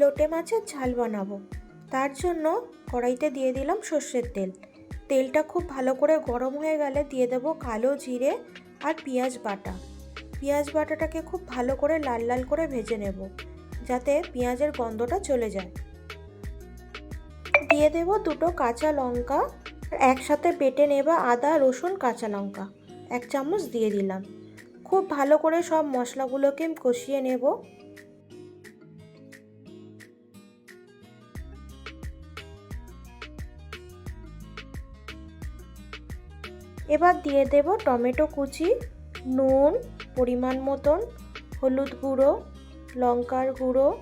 লোটে মাছের ঝাল বানাবো। তার জন্য কড়াইতে দিয়ে দিলাম সর্ষের তেল। তেলটা খুব ভালো করে গরম হয়ে গেলে দিয়ে দেবো কালো জিরে আর পেঁয়াজ বাটা। পেঁয়াজ বাটাটাকে খুব ভালো করে লাল লাল করে ভেজে নেব, যাতে পেঁয়াজের গন্ধটা চলে যায়। দিয়ে দেব দুটো কাঁচা লঙ্কা, একসাথে বেটে নেবা আদা, রসুন, কাঁচা লঙ্কা। এক চামচ দিয়ে দিলাম। খুব ভালো করে সব মশলাগুলোকে কষিয়ে নেব। এবার দিয়ে দেব টমেটো কুচি, নুন, পরিমাণ মতন, হলুদ গুঁড়ো, লঙ্কার গুঁড়ো,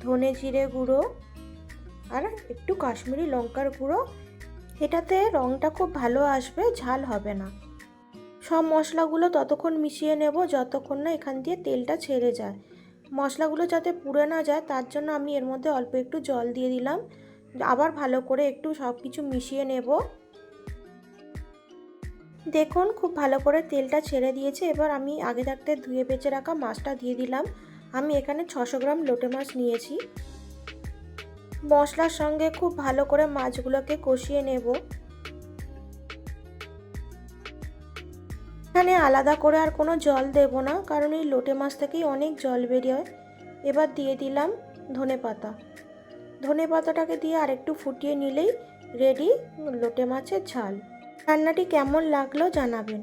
ধনে জিরে গুঁড়ো আর একটু কাশ্মীরি লঙ্কার গুঁড়ো। এটাতে রঙটা খুব ভালো আসবে, ঝাল হবে না। সব মশলাগুলো ততক্ষণ মিশিয়ে নেব, যতক্ষণ না এখান দিয়ে তেলটা ছেড়ে যায়। মশলাগুলো যাতে পুড়ে না যায়, তার জন্য আমি এর মধ্যে অল্প একটু জল দিয়ে দিলাম। আবার ভালো করে একটু সব কিছু মিশিয়ে নেব। দেখুন, খুব ভালো করে তেলটা ছেড়ে দিয়েছে। এবার আমি আগে থাকতে ধুয়ে বেঁচে রাখা মাছটা দিয়ে দিলাম। আমি এখানে ছশো গ্রাম লোটে মাছ নিয়েছি। মশলার সঙ্গে খুব ভালো করে মাছগুলোকে কষিয়ে নেব। এখানে আলাদা করে আর কোনো জল দেব না, কারণ এই লোটে মাছ থেকেই অনেক জল বেরিয়ে। এবার দিয়ে দিলাম ধনে পাতা। ধনে পাতাটাকে দিয়ে আরেকটু ফুটিয়ে নিলেই রেডি লোটে মাছের ঝাল। রান্নাটি কেমন লাগল জানাবেন।